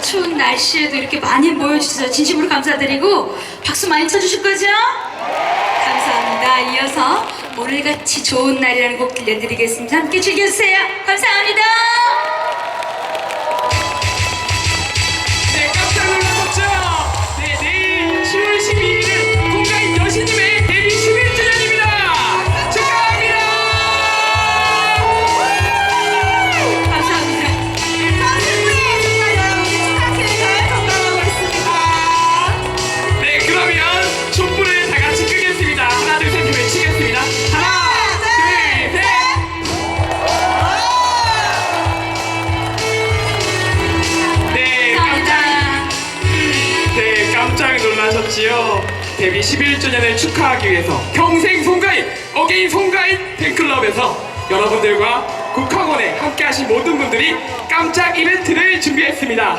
추운 날씨에도 이렇게 많이 모여주셔서 진심으로 감사드리고 박수 많이 쳐주실 거죠? 감사합니다. 이어서 오늘같이 좋은 날이라는 곡 들려드리겠습니다. 함께 즐겨주세요. 감사합니다. 네, 깜짝 놀라셨지요? 데뷔 11주년을 축하하기 위해서 평생 송가인, 어게인 송가인 팬클럽에서 여러분들과 국학원에 함께하신 모든 분들이 깜짝 이벤트를 준비했습니다.